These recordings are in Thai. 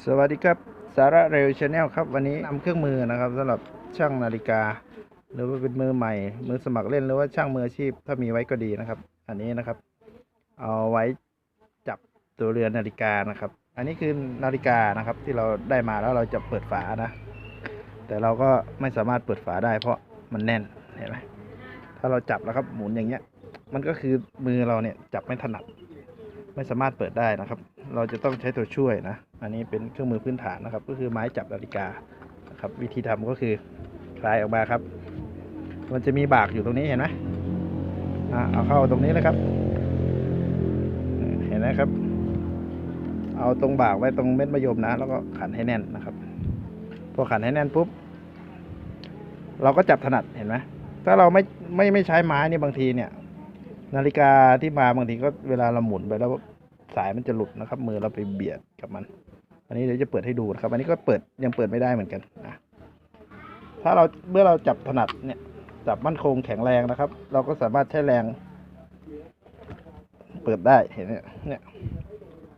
สวัสดีครับสาระเร็วชาแนลครับ วันนี้นำเครื่องมือนะครับสำหรับช่างนาฬิกา หรือว่าเป็นมือใหม่ มือสมัครเล่นหรือว่าช่างมืออาชีพ ถ้ามีไว้ก็ดีนะครับ อันนี้นะครับ เอาไว้จับตัวเรือนนาฬิกานะครับ อันนี้คือนาฬิกานะครับ ที่เราได้มาแล้วเราจะเปิดฝานะ แต่เราก็ไม่สามารถเปิดฝาได้ เพราะมันแน่นเห็นไหมถ้าเราจับแล้วครับหมุนอย่างเงี้ย มันก็คือมือเราเนี่ยจับไม่ถนัด ไม่สามารถเปิดได้นะครับ เราจะต้องใช้ตัวช่วยนะ อันนี้เป็นเครื่องมือพื้นฐานนะครับ ก็คือไม้จับนาฬิกานะครับ วิธีทำก็คือคลายออกมาครับ มันจะมีบากอยู่ตรงนี้เห็นไหมอ่าเอาเข้าตรงนี้เลยครับ เห็นไหมครับ เอาตรงบากไว้ตรงเม็ดมะยมนะ แล้วก็ขันให้แน่นนะครับ พอขันให้แน่นปุ๊บ เราก็จับถนัดเห็นไหมถ้าเราไม่ไม่ไม่ใช้ไม้นี่บางทีเนี่ย นาฬิกาที่มาบางทีก็เวลาเราหมุนไปแล้ว สายมันจะหลุดนะครับ มือเราไปเบียดกับมัน อันนี้เดี๋ยวจะเปิดให้ดูนะครับ อันนี้ก็เปิดยังเปิดไม่ได้เหมือนกันนะถ้าเราเมื่อเราจับถนัดเนี่ย จับมั่นคงแข็งแรงนะครับ เราก็สามารถใช้แรง เปิดได้เห็นไหมเนี่ย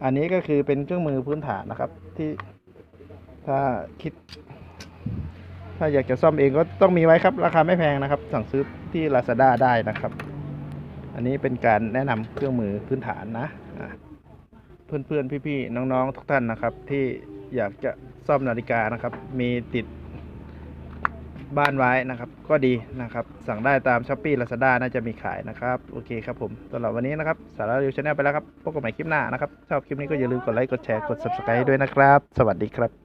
อันนี้ก็คือเป็นเครื่องมือพื้นฐานนะครับ ที่ถ้าคิด ถ้าอยากจะซ่อมเองก็ต้องมีไว้ครับ ราคาไม่แพงนะครับ สั่งซื้อที่ Lazada ได้นะครับ อันนี้เป็นการแนะนำเครื่องมือพื้นฐานนะอะ เพื่อนๆพี่ๆน้องๆทุกท่านนะครับ ที่อยากจะซ่อมนาฬิกานะครับ มีติดบ้านไว้นะครับ ก็ดีนะครับ สั่งได้ตามช้อปปี้ลาซาด้าน่าจะมีขายนะครับ โอเคครับผมสำหรับวันนี้นะครับ สาระรีวิวชาแนลไปแล้วครับพบกันใหม่คลิปหน้านะครับ ชอบคลิปนี้ก็อย่าลืมกดไลค์กดแชร์กด subscribe ด้วยนะครับ สวัสดีครับ